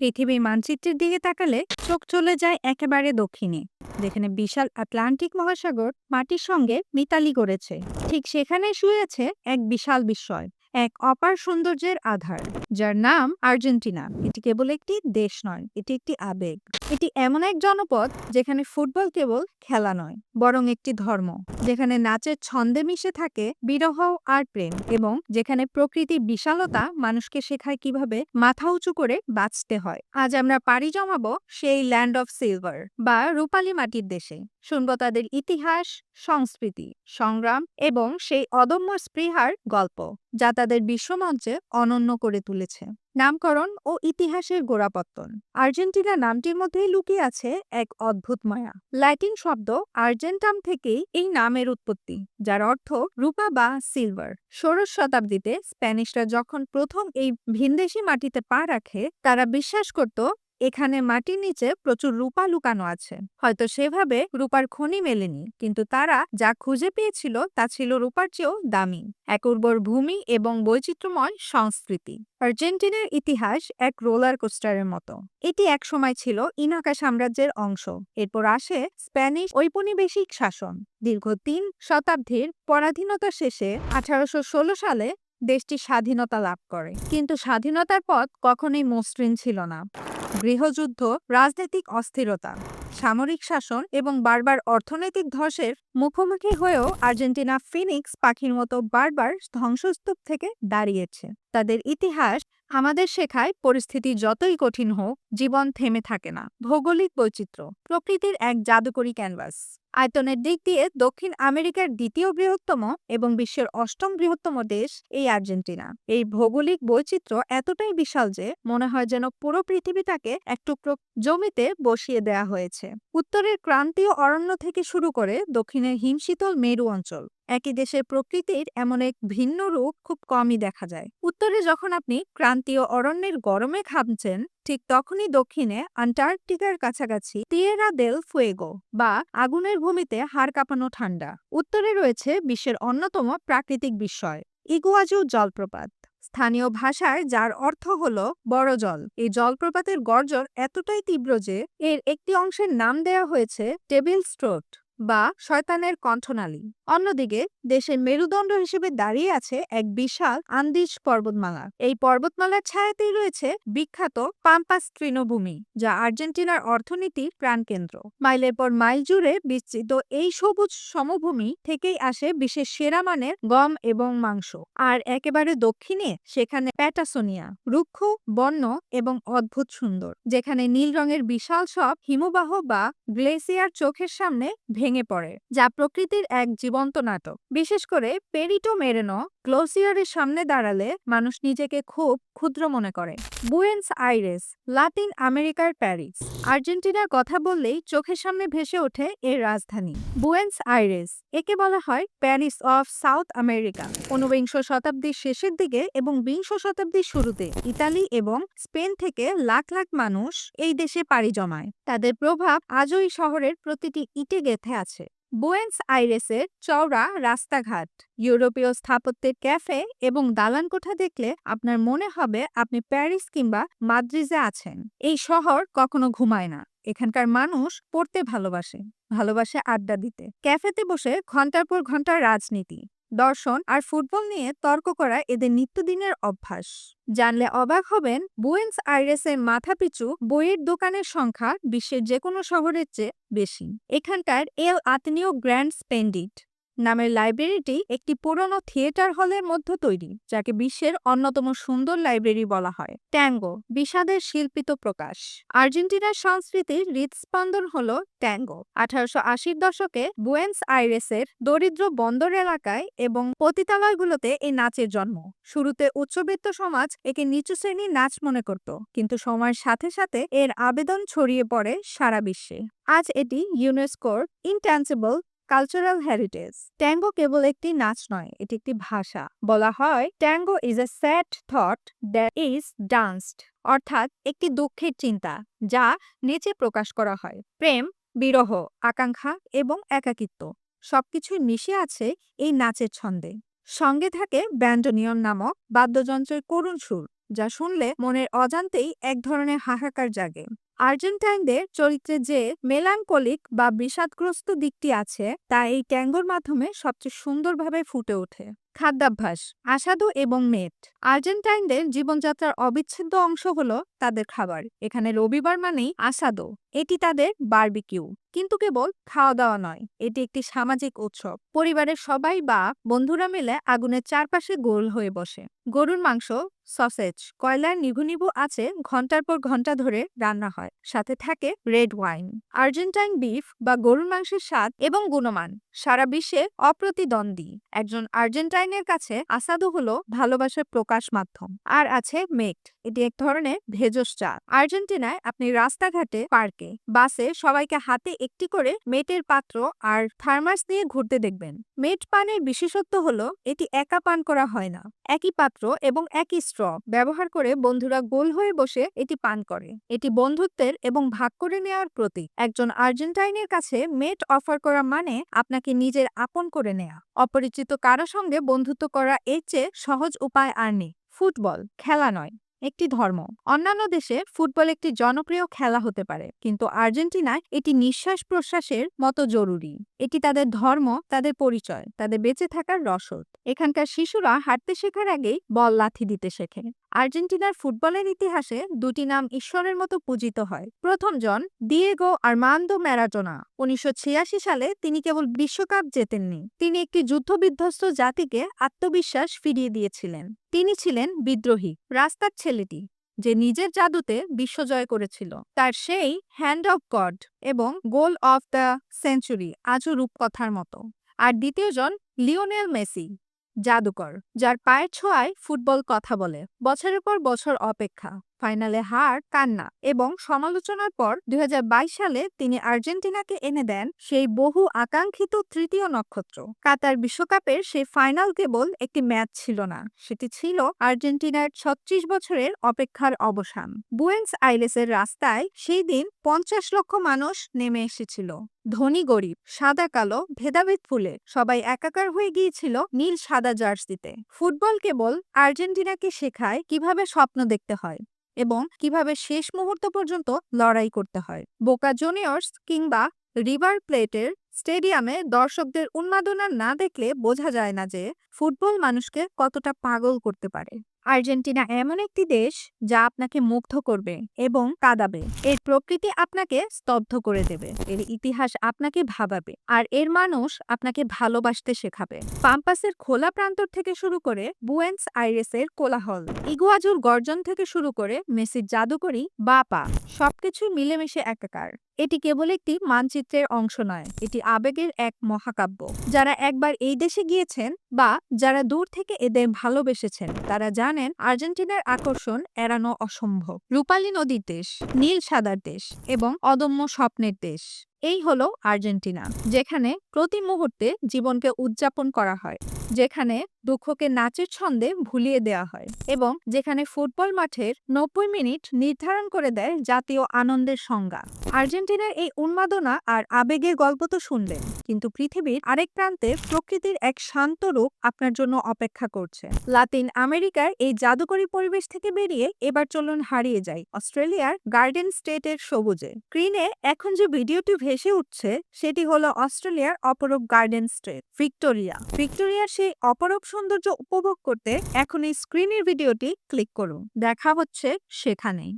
পৃথিবীর মানচিত্রের দিকে তাকালে চোখ চলে যায় একেবারে দক্ষিণে, যেখানে বিশাল আটলান্টিক মহাসাগর মাটির সঙ্গে মিতালি করেছে ঠিক সেখানে শুয়েছে এক বিশাল বিস্ময়। এক অপার সৌন্দর্যের আধার, যার নাম আর্জেন্টিনা। এটি কেবল একটি দেশ নয়, এটি একটি আবেগ। এটি এমন এক জনপদ যেখানে ফুটবল কেবল খেলা নয়, বরং একটি ধর্ম। যেখানে নাচের ছন্দে মিশে থাকে বিরহ আর প্রেম এবং যেখানে প্রকৃতির বিশালতা মানুষকে শেখায় কীভাবে মাথা উঁচু করে বাঁচতে হয়। আজ আমরা পাড়ি জমাবো সেই ল্যান্ড অফ সিলভার বা রূপালী মাটির দেশে। শুনব তাদের ইতিহাস, সংস্কৃতি, সংগ্রাম এবং সেই অদম্য স্পৃহার গল্প, যা তাদের বিশ্বমঞ্চে অনন্য করে তুলেছে। নামকরণ ও ইতিহাসের গোড়াপত্তন। আর্জেন্টিনা নামটির মধ্যেই লুকিয়ে আছে এক অদ্ভুত মায়া। ল্যাটিন শব্দ আর্জেন্টাম থেকেই এই নামের উৎপত্তি, যার অর্থ রূপা বা সিলভার। ষোড়শ শতাব্দীতে স্প্যানিশরা যখন প্রথম এই ভিনদেশি মাটিতে পা রাখে, তারা বিশ্বাস করত এখানে মাটির নিচে প্রচুর রূপা লুকানো আছে। হয়তো সেভাবে রূপার খনি মেলেনি, কিন্তু তারা যা খুঁজে পেয়েছিল তা ছিল রূপার চেয়েও দামি। এক উর্বর ভূমি এবং বৈচিত্র্যময় সংস্কৃতি। আর্জেন্টিনার ইতিহাস এক রোলার কোস্টারের মতো। এটি একসময় ছিল ইনাকা সাম্রাজ্যের অংশ। এরপর আসে স্প্যানিশ ঔপনিবেশিক শাসন। দীর্ঘ তিন শতাব্দীর পরাধীনতা শেষে আঠারোশো ষোলো সালে দেশটি স্বাধীনতা লাভ করে। কিন্তু স্বাধীনতার পথ কখনোই মসৃণ ছিল না। গৃহযুদ্ধ, রাজনৈতিক অস্থিরতা, সামরিক শাসন এবং বারবার অর্থনৈতিক ধসের মুখোমুখি হয়েও আর্জেন্টিনা ফিনিক্স পাখির মতো বারবার ধ্বংসস্তূপ থেকে দাঁড়িয়েছে। তাদের ইতিহাস আমাদের শেখায় পরিস্থিতি যতই কঠিন হোক, জীবন থেমে থাকে না। ভৌগোলিক বৈচিত্র্য, প্রকৃতির এক জাদুকরী ক্যানভাস। আয়তনের দিক দিয়ে দক্ষিণ আমেরিকার দ্বিতীয় বৃহত্তম এবং বিশ্বের অষ্টম বৃহত্তম দেশ এই আর্জেন্টিনা। এই ভৌগোলিক বৈচিত্র্য এতটাই বিশাল যে মনে হয় যেন পুরো পৃথিবীটাকে এক টুকরো জমিতে বসিয়ে দেয়া হয়েছে। উত্তরের ক্রান্তীয় অরণ্য থেকে শুরু করে দক্ষিণের হিমশীতল মেরু অঞ্চল। একই দেশের প্রকৃতির এমন এক ভিন্ন রূপ খুব কমই দেখা যায়। উত্তরে যখন আপনি ক্রান্তীয় অরণ্যের গরমে ঘামছেন ঠিক তখনই দক্ষিণে আন্টার্কটিকার কাছাকাছি তিয়েরা দেল ফুয়েগো বা আগুনের ভূমিতে হাড় কাঁপানো ঠান্ডা। উত্তরে রয়েছে বিশ্বের অন্যতম প্রাকৃতিক বিস্ময়, ইগুয়াজু জলপ্রপাত। স্থানীয় ভাষায় যার অর্থ হল বড় জল। এই জলপ্রপাতের গর্জন এতটাই তীব্র যে এর একটি অংশের নাম দেয়া হয়েছে টেবিল স্ট্রোট। বা শয়তানের কণ্ঠনালী। অন্যদিকে দেশের মেরুদণ্ড হিসেবে দাঁড়িয়ে আছে এক বিশাল আন্দিজ পর্বতমালা। এই পর্বতমালার ছায়াতেই রয়েছে বিখ্যাত পাম্পাস তৃণভূমি, যা আর্জেন্টিনার অর্থনীতির প্রাণকেন্দ্র। মাইলের পর মাইল জুড়ে বিস্তৃত এই সবুজ সমভূমি থেকেই আসে বিশেষ সেরা মানের গম এবং মাংস। আর একেবারে দক্ষিণে, সেখানে প্যাটাসোনিয়া, রুক্ষ, বন্য এবং অদ্ভুত সুন্দর, যেখানে নীল রঙের বিশাল সব হিমবাহ বা গ্লেসিয়ার চোখের সামনে ভেঙে পড়ে, যা প্রকৃতির এক জীবন্ত নাটক। বিশেষ করে পেরিটো মেরেনো গ্লোসিয়ারের সামনে দাঁড়ালে মানুষ নিজেকে খুব ক্ষুদ্র মনে করে। বুয়েন্স আইরেস, লাতিন আমেরিকার প্যারিস। আর্জেন্টিনার কথা বললেই চোখের সামনে ভেসে ওঠে এর রাজধানী। বুয়েন্স আইরেস, একে বলা হয় প্যারিস অফ সাউথ আমেরিকা। ঊনবিংশ শতাব্দীর শেষের দিকে এবং বিংশ শতাব্দীর শুরুতে ইতালি এবং স্পেন থেকে লাখ লাখ মানুষ এই দেশে পাড়ি জমায়। তাদের প্রভাব আজও এই শহরের প্রতিটি ইটে গেথে আছে। বোয়েন্স আইরেসের চওড়া রাস্তাঘাট, ইউরোপীয় স্থাপত্যের ক্যাফে এবং দালান কোঠা দেখলে আপনার মনে হবে আপনি প্যারিস কিংবা মাদ্রিজে আছেন। এই শহর কখনো ঘুমায় না। এখানকার মানুষ পড়তে ভালোবাসে ভালোবাসে আড্ডা দিতে। ক্যাফেতে বসে ঘণ্টার পর ঘণ্টার রাজনীতি, দর্শন আর ফুটবল নিয়ে তর্ক করা এদের নিত্যদিনের অভ্যাস। জানলে অবাক হবেন, বুয়েন্স আইরেসের মাথাপিছু বইয়ের দোকানের সংখ্যা বিশ্বের যে কোনো শহরের চেয়ে বেশি। এখানকার এল আতনীয় গ্র্যান্ড স্পেন্ডিট। নামের লাইব্রেরিটি একটি পুরনো থিয়েটার হলের মধ্যে তৈরি, যাকে বিশ্বের অন্যতম সুন্দর লাইব্রেরি বলা হয়। ট্যাঙ্গো, বিষাদের শিল্পিত প্রকাশ। আর্জেন্টিনার সংস্কৃতির হৃদস্পন্দন হল ট্যাঙ্গো। আঠারোশো আশির দশকে বুয়েন্স আইরেসের দরিদ্র বন্দর এলাকায় এবং পতিতালয়গুলোতে এই নাচের জন্ম। শুরুতে উচ্চবিত্ত সমাজ একে নিচু শ্রেণির নাচ মনে করত, কিন্তু সময়ের সাথে সাথে এর আবেদন ছড়িয়ে পড়ে সারা বিশ্বে। আজ এটি ইউনেস্কোর ইনট্যান্সিবল কালচারাল হেরিটেজ ট্যাঙ্গো কেবল একটি নাচ নয়, এটি একটি ভাষা। বলা হয় tango is a sad thought that is danced অর্থাৎ একটি দুঃখের চিন্তা, যা নেচে প্রকাশ করা হয়। প্রেম, বিরহ, আকাঙ্ক্ষা এবং একাকিত্ব, সবকিছুই মিশে আছে এই নাচের ছন্দে। সঙ্গে থাকে ব্যান্ডোনিয়ন নামক বাদ্যযন্ত্রের করুণ সুর, যা শুনলে মনের অজান্তেই এক ধরনের হাহাকার জাগে। আর্জেন্টাইনদের চরিত্রে যে মেলাঙ্কলিক বা বিষাদগ্রস্ত দিকটি আছে, তা এই ট্যাঙ্গোর মাধ্যমে সবচেয়ে সুন্দরভাবে ফুটে ওঠে। খাদ্যাভ্যাস, আসাদু এবং মেট আর্জেন্টাইনদের জীবনযাত্রার অবিচ্ছেদ্য অংশ হলো তাদের খাবার। এখানে রবিবার মানেই আসাদো। এটি তাদের বারবিকিউ। কিন্তু কেবল খাওয়া দাওয়া নয়, এটি একটি সামাজিক উৎসব। পরিবারের সবাই বা বন্ধুরা মিলে আগুনের চারপাশে গোল হয়ে বসে। গরুর মাংস, সসেজ, কয়লার নিভু নিভু আছে ঘণ্টার পর ঘণ্টা ধরে রান্না হয়। সাথে থাকে রেড ওয়াইন। আর্জেন্টাইন বিফ বা গরুর মাংসের স্বাদ এবং গুণমান। সারা বিশ্বে অপ্রতিদ্বন্দ্বী। একজন আর্জেন্টাইনের কাছে আসাদু হলো ভালোবাসার প্রকাশ মাধ্যম। আর আছে মেট এটি এক ধরনের ভেজস চা আর্জেন্টিনায় আপনি রাস্তাঘাটে, পার্কে, বাসে সবাইকে হাতে একটি করে মেটের পাত্র আর থার্মাস দিয়ে ঘুরতে দেখবেন। মেট পানের বিশেষত্ব হলো এটি একা পান করা হয় না। একই পাত্র এবং একই স্ট্র ব্যবহার করে বন্ধুরা গোল হয়ে বসে এটি পান করে। এটি বন্ধুত্বের এবং ভাগ করে নেওয়ার প্রতীক। একজন আর্জেন্টাইনের কাছে মেট অফার করা মানে আপনাকে নিজের আপন করে নেয়া। অপরিচিত কারও সঙ্গে বন্ধুত্ব করা এর চেয়ে সহজ উপায় আর নেই। ফুটবল খেলা নয়, একটি ধর্ম। অন্যান্য দেশে ফুটবল একটি জনপ্রিয় খেলা হতে পারে, কিন্তু আর্জেন্টিনায় এটি নিঃশ্বাস প্রশ্বাসের মতো জরুরি। এটি তাদের ধর্ম, তাদের পরিচয়, তাদের বেঁচে থাকার রসদ। এখানকার শিশুরা হাঁটতে শেখার আগেই বল লাথি দিতে শেখে। আর্জেন্টিনার ফুটবলের ইতিহাসে দুটি নাম ঈশ্বরের মতো পূজিত হয়। প্রথম জন দিয়েগো আর্মান্দো ম্যারাডোনা। উনিশশো সালে তিনি কেবল বিশ্বকাপ জেতেননি, তিনি একটি যুদ্ধবিধ্বস্ত জাতিকে আত্মবিশ্বাস ফিরিয়ে দিয়েছিলেন। তিনি ছিলেন বিদ্রোহী, রাস্তার ছেলেটি, যে নিজের জাদুতে বিশ্বজয় করেছিল। তার সেই হ্যান্ড অফ গড এবং গোল অফ দ্য সেঞ্চুরি আজও রূপকথার মতো। আর দ্বিতীয়জন লিওনেল মেসি। জাদুকর যার পায়ের ছোঁয়ায় ফুটবল কথা বলে বছরের পর বছর অপেক্ষা। ফাইনালে হার কান্না এবং সমালোচনার পর দুই হাজার বাইশ সালে তিনি আর্জেন্টিনাকে এনে দেন সেই বহু আকাঙ্ক্ষিত তৃতীয় নক্ষত্র। কাতার বিশ্বকাপের সেই ফাইনাল কেবল একটি ম্যাচ ছিল না, সেটি ছিল আর্জেন্টিনার ছত্রিশ বছরের অপেক্ষার অবসান। বুয়েন্স আইলেসের রাস্তায় সেই দিন পঞ্চাশ লক্ষ মানুষ নেমে এসেছিল। ধনী গরিব, সাদা কালো, ভেদাভেদ ফুলে, সবাই একাকার হয়ে গিয়েছিল নীল সাদা জার্সিতে। ফুটবল কেবল আর্জেন্টিনাকে শেখায় কীভাবে স্বপ্ন দেখতে হয়। এবং কীভাবে শেষ মুহূর্ত পর্যন্ত লড়াই করতে হয়। বোকা জুনিয়র্স কিংবা রিভার প্লেটের স্টেডিয়ামে দর্শকদের উন্মাদনা না দেখলে বোঝা যায় না যে ফুটবল মানুষকে কতটা পাগল করতে পারে। আর্জেন্টিনা এমন একটি দেশ যা আপনাকে মুগ্ধ করবে এবং কাঁদাবে। এর প্রকৃতি আপনাকে স্তব্ধ করে দেবে। এর ইতিহাস আপনাকে ভাবাবে। আর এর মানুষ আপনাকে ভালোবাসতে শেখাবে। পাম্পাসের খোলা প্রান্তর থেকে শুরু করে বুয়েন্স আইরেসের কোলাহল, ইগুয়াজুর গর্জন থেকে শুরু করে মেসির জাদুকরি বা পা সবকিছুই মিলেমিশে একাকার। এটি কেবল একটি মানচিত্রের অংশ নয়, এটি আবেগের এক মহাকাব্য। যারা একবার এই দেশে গিয়েছেন বা যারা দূর থেকে এদের ভালোবেসেছেন, তারা জানেন আর্জেন্টিনার আকর্ষণ এড়ানো অসম্ভব। রূপালী নদীর দেশ, নীল সাদার দেশ এবং অদম্য স্বপ্নের দেশ। এই হলো আর্জেন্টিনা, যেখানে প্রতি মুহূর্তে জীবনকে উদযাপন করা হয়। যেখানে দুঃখকে নাচের ছন্দে ভুলিয়ে দেওয়া হয় এবং যেখানে ফুটবল মাঠের নব্বই মিনিট নির্ধারণ করে দেয় জাতীয় আনন্দের সংজ্ঞা। আর্জেন্টিনার এই উন্মাদনা আর আবেগের গল্প তো শুনলেন, কিন্তু পৃথিবীর আরেক প্রান্তে প্রকৃতির এক শান্ত রূপ আপনার জন্য অপেক্ষা করছে। লাতিন আমেরিকার এই জাদুকরী পরিবেশ থেকে বেরিয়ে এবার চলুন হারিয়ে যাই অস্ট্রেলিয়ার গার্ডেন স্টেটের সবুজে। স্ক্রিনে এখন যে ভিডিওটি ভেসে উঠছে, সেটি হলো অস্ট্রেলিয়ার অপরূপ গার্ডেন স্টেট, ভিক্টোরিয়া। ভিক্টোরিয়ার সেই অপরূপ সৌন্দর্য উপভোগ করতে এখন এই স্ক্রিনের ভিডিওটি ক্লিক করুন। দেখা হচ্ছে সেখানেই।